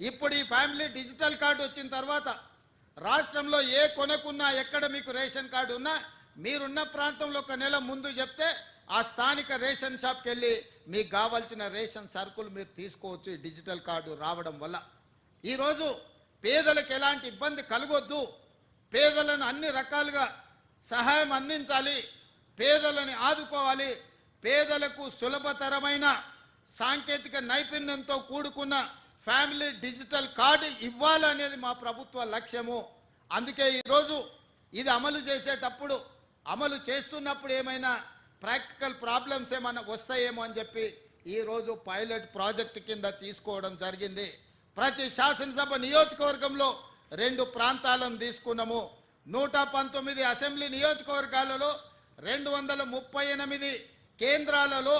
ఇప్పుడు ఈ family digital card వచ్చిన తర్వాత రాష్ట్రంలో ఏ కొనకున్నా ఎక్కడ మీకు రేషన్ కార్డు ఉన్నా మీరున్న ప్రాంతంలో ఒక నెల ముందు చెప్తే ఆ స్థానిక రేషన్ షాప్కి వెళ్ళి మీకు కావాల్సిన రేషన్ సరుకులు మీరు తీసుకోవచ్చు ఈ డిజిటల్ కార్డు రావడం వల్ల. ఈరోజు పేదలకు ఎలాంటి ఇబ్బంది కలగొద్దు. పేదలను అన్ని రకాలుగా సహాయం అందించాలి. పేదలని ఆదుకోవాలి. పేదలకు సులభతరమైన సాంకేతిక నైపుణ్యంతో కూడుకున్న ఫ్యామిలీ డిజిటల్ కార్డు ఇవ్వాలనేది మా ప్రభుత్వ లక్ష్యము. అందుకే ఈరోజు ఇది అమలు చేసేటప్పుడు అమలు చేస్తున్నప్పుడు ఏమైనా ప్రాక్టికల్ ప్రాబ్లమ్స్ ఏమైనా వస్తాయేమో అని చెప్పి ఈరోజు పైలట్ ప్రాజెక్ట్ కింద తీసుకోవడం జరిగింది. ప్రతి శాసనసభ నియోజకవర్గంలో రెండు ప్రాంతాలను తీసుకున్నాము. నూట పంతొమ్మిది అసెంబ్లీ నియోజకవర్గాలలో రెండు వందల ముప్పై ఎనిమిది కేంద్రాలలో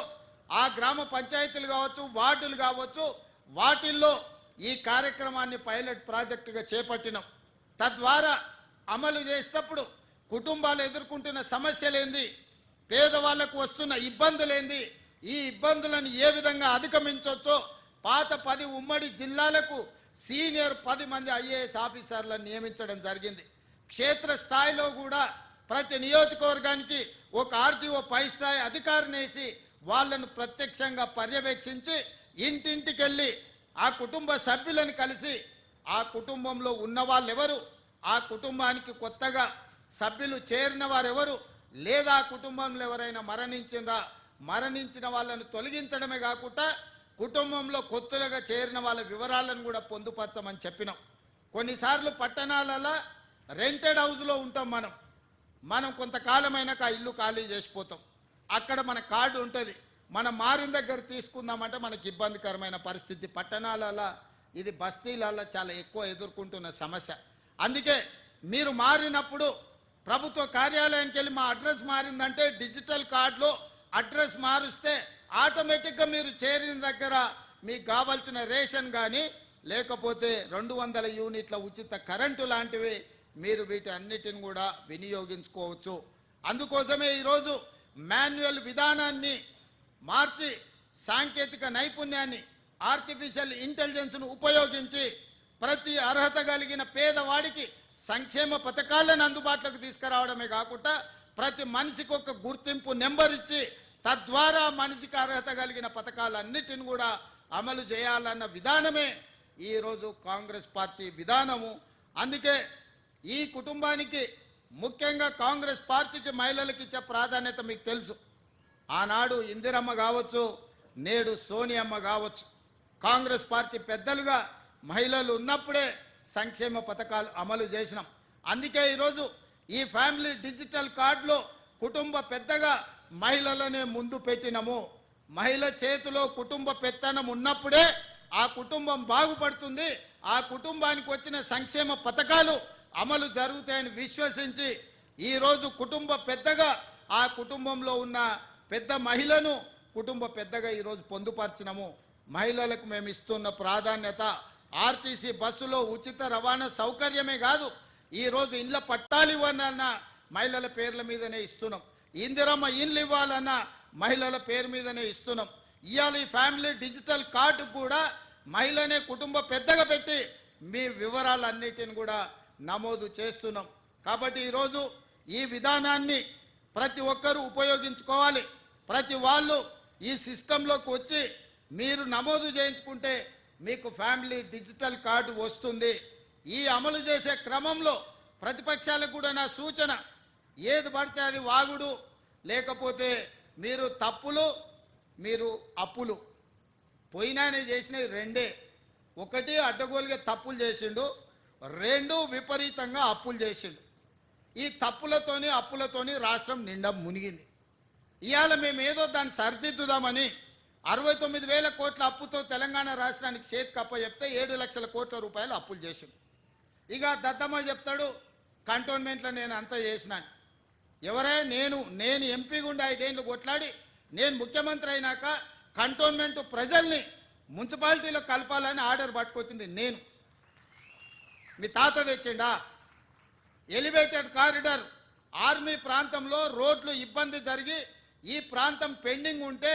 ఆ గ్రామ పంచాయతీలు కావచ్చు వార్డులు కావచ్చు వాటిల్లో ఈ కార్యక్రమాన్ని పైలట్ ప్రాజెక్టుగా చేపట్టినాం. తద్వారా అమలు చేసేటప్పుడు కుటుంబాలు ఎదుర్కొంటున్న సమస్యలేంది పేదవాళ్ళకు వస్తున్న ఇబ్బందులేంది ఈ ఇబ్బందులను ఏ విధంగా అధిగమించవచ్చో పాత పది ఉమ్మడి జిల్లాలకు సీనియర్ పది మంది ఐఏఎస్ ఆఫీసర్లను నియమించడం జరిగింది. క్షేత్ర స్థాయిలో కూడా ప్రతి నియోజకవర్గానికి ఒక ఆర్టీఓ పై స్థాయి అధికారిని వేసి వాళ్ళను ప్రత్యక్షంగా పర్యవేక్షించి ఇంటింటికెళ్ళి ఆ కుటుంబ సభ్యులను కలిసి ఆ కుటుంబంలో ఉన్న వాళ్ళెవరు ఆ కుటుంబానికి కొత్తగా సభ్యులు చేరిన వారెవరు లేదా కుటుంబంలో ఎవరైనా మరణించిందా మరణించిన వాళ్ళను తొలగించడమే కాకుండా కుటుంబంలో కొత్తలుగా చేరిన వాళ్ళ వివరాలను కూడా పొందుపరచమని చెప్పినాం. కొన్నిసార్లు పట్టణాలలో రెంటెడ్ హౌస్లో ఉంటాం మనం. మనం కొంతకాలమైనాక ఆ ఇల్లు ఖాళీ చేసిపోతాం. అక్కడ మన కార్డు ఉంటుంది. మనం మారిన దగ్గర తీసుకుందామంటే మనకి ఇబ్బందికరమైన పరిస్థితి. పట్టణాలలో ఇది బస్తీలలో చాలా ఎక్కువ ఎదుర్కొంటున్న సమస్య. అందుకే మీరు మారినప్పుడు ప్రభుత్వ కార్యాలయానికి వెళ్ళి మా అడ్రస్ మారిందంటే డిజిటల్ కార్డులో అడ్రస్ మారుస్తే ఆటోమేటిక్గా మీరు చేరిన దగ్గర మీకు కావాల్సిన రేషన్ కానీ లేకపోతే రెండు వందల యూనిట్ల ఉచిత కరెంటు లాంటివి మీరు వీటి అన్నిటిని కూడా వినియోగించుకోవచ్చు. అందుకోసమే ఈరోజు మాన్యువల్ విధానాన్ని మార్చి సాంకేతిక నైపుణ్యాన్ని ఆర్టిఫిషియల్ ఇంటెలిజెన్స్ను ఉపయోగించి ప్రతి అర్హత కలిగిన పేదవాడికి సంక్షేమ పథకాలను అందుబాటులోకి తీసుకురావడమే కాకుండా ప్రతి మనిషికి ఒక గుర్తింపు నెంబర్ ఇచ్చి తద్వారా మనిషికి అర్హత కలిగిన పథకాలన్నిటిని కూడా అమలు చేయాలన్న విధానమే ఈరోజు కాంగ్రెస్ పార్టీ విధానము. అందుకే ఈ కుటుంబానికి ముఖ్యంగా కాంగ్రెస్ పార్టీకి మహిళలకు ఇచ్చే ప్రాధాన్యత మీకు తెలుసు. ఆనాడు ఇందిరమ్మ కావచ్చు నేడు సోనియమ్మ కావచ్చు. కాంగ్రెస్ పార్టీ పెద్దలుగా మహిళలు ఉన్నప్పుడే సంక్షేమ పథకాలు అమలు చేసినాం. అందుకే ఈరోజు ఈ ఫ్యామిలీ డిజిటల్ కార్డులో కుటుంబ పెద్దగా మహిళలనే ముందు పెట్టినము. మహిళ చేతిలో కుటుంబ పెత్తనం ఉన్నప్పుడే ఆ కుటుంబం బాగుపడుతుంది. ఆ కుటుంబానికి వచ్చిన సంక్షేమ పథకాలు అమలు జరుగుతాయని విశ్వసించి ఈరోజు కుటుంబ పెద్దగా ఆ కుటుంబంలో ఉన్న పెద్ద మహిళను కుటుంబ పెద్దగా ఈరోజు పొందుపరచినము. మహిళలకు మేము ఇస్తున్న ప్రాధాన్యత ఆర్టీసీ బస్సులో ఉచిత రవాణా సౌకర్యమే కాదు ఈరోజు ఇండ్ల పట్టాలు ఇవ్వాలన్నా మహిళల పేర్ల మీదనే ఇస్తున్నాం. ఇందిరమ్మ ఇండ్లు ఇవ్వాలన్నా మహిళల పేరు మీదనే ఇస్తున్నాం. ఇవాళ ఈ ఫ్యామిలీ డిజిటల్ కార్డు కూడా మహిళనే కుటుంబ పెద్దగా పెట్టి మీ వివరాలన్నిటిని కూడా నమోదు చేస్తున్నాం. కాబట్టి ఈరోజు ఈ విధానాన్ని ప్రతి ఒక్కరూ ఉపయోగించుకోవాలి. ప్రతి వాళ్ళు ఈ సిస్టంలోకి వచ్చి మీరు నమోదు చేయించుకుంటే మీకు ఫ్యామిలీ డిజిటల్ కార్డు వస్తుంది. ఈ అమలు చేసే క్రమంలో ప్రతిపక్షాలకు కూడా నా సూచన ఏది పడితే అది వాగుడు లేకపోతే మీరు తప్పులు మీరు అప్పులు. పోయినానే చేసినవి రెండే. ఒకటి అడ్డగోలుగా తప్పులు చేసిండు రెండు విపరీతంగా అప్పులు చేసిండు. ఈ తప్పులతోని అప్పులతోని రాష్ట్రం నిండా మునిగింది. ఇవాళ మేము ఏదో దాన్ని సరిదిద్దుదామని అరవై తొమ్మిది వేల కోట్ల అప్పుతో తెలంగాణ రాష్ట్రానికి చేతి కప్ప చెప్తే ఏడు లక్షల కోట్ల రూపాయలు అప్పులు చేసింది ఇక దద్దమ్మ చెప్తాడు కంటోన్మెంట్లో నేను అంతా చేసినాను. ఎవరే నేను నేను ఎంపీ గుండా ఐదేళ్ళు కొట్లాడి నేను ముఖ్యమంత్రి అయినాక కంటోన్మెంట్ ప్రజల్ని మున్సిపాలిటీలో కలపాలని ఆర్డర్ పట్టుకొచ్చింది నేను. మీ తాత తెచ్చిండా? Elevated corridor. ఆర్మీ ప్రాంతంలో రోడ్లు ఇబ్బంది జరిగి ఈ ప్రాంతం పెండింగ్ ఉంటే